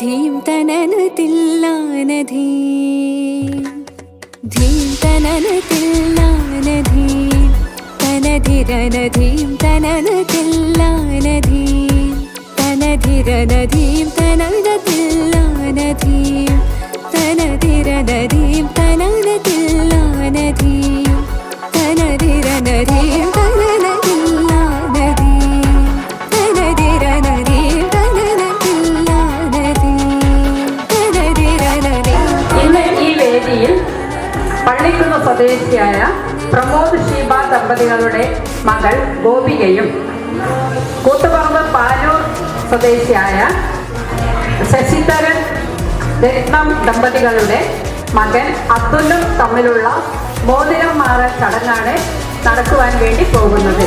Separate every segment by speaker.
Speaker 1: ധീം തനനു തില്ലാനധീ. ധീം തനനു തില്ലാനധീ. തനധിരനധീം തനനു തില്ലാനധീ. തനധിരനധീം തനനു തില്ലാന ധീം തനധിരന ധീം തനന തില്ലാന ധീം
Speaker 2: സ്വദേശിയായ പ്രമോദ് ഷീബ ദമ്പതികളുടെ മകൾ ഗോപികയും കൂത്തുപറമ്പ് പാലൂർ സ്വദേശിയായ ശശിധരൻ രത്നം ദമ്പതികളുടെ മകൻ അബ്ദുല്ലും തമ്മിലുള്ള മോതിരം മാറൽ ചടങ്ങാണ് നടക്കുവാൻ വേണ്ടി പോകുന്നത്.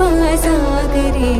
Speaker 2: बाजा करे